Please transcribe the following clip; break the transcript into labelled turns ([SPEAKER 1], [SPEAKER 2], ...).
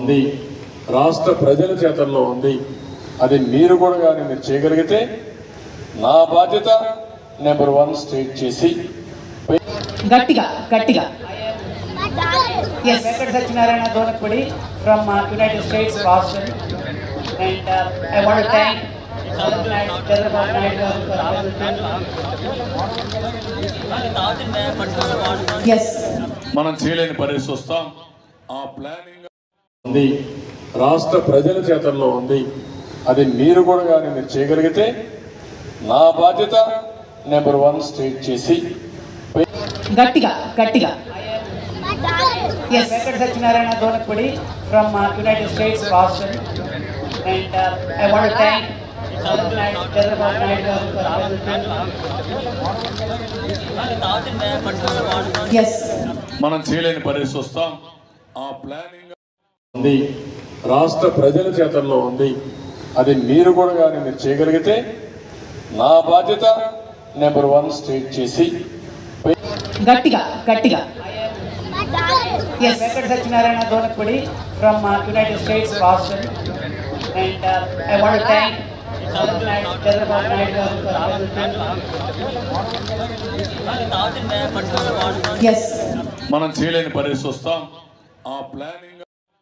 [SPEAKER 1] ఉంది. రాష్ట్ర ప్రజల చేతల్లో ఉంది. అది మీరు కూడా కానీ మీరు చేయగలిగితే నా బాధ్యత నెంబర్ వన్ స్టేట్ చేసి
[SPEAKER 2] గట్టిగా గట్టిగా.
[SPEAKER 3] Venkata Satyanarayana from United States Boston and I want thank Chandrababu Naidu garu
[SPEAKER 1] మనం చేయలేని పరిస్థితి వస్తాం. ఆ ప్లానింగ్ ఉంది. రాష్ట్ర ప్రజల చేతల్లో ఉంది. అది మీరు కూడా కానీ మీరు చేయగలిగితే నా బాధ్యత నెంబర్ వన్ స్టేట్ చేసి
[SPEAKER 2] గట్టిగా గట్టిగా.
[SPEAKER 3] Venkata Satyanarayana from United States and I want thank Chandrababu Naidu
[SPEAKER 1] మనం చేయలేని పరిస్థితి వస్తాం. ఆ ప్లానింగ్ ఉంది. రాష్ట్ర ప్రజల చేతల్లో ఉంది. అది మీరు కూడా కానీ మీరు చేయగలిగితే నా బాధ్యత నెంబర్ వన్ స్టేట్ చేసి
[SPEAKER 2] గట్టిగా గట్టిగా.
[SPEAKER 3] Venkata Satyanarayana from United States Boston and I want thank Chandrababu Naidu garu
[SPEAKER 1] మనం చేయలేని పరిస్థితి వస్తాం. ఆ ప్లానింగ్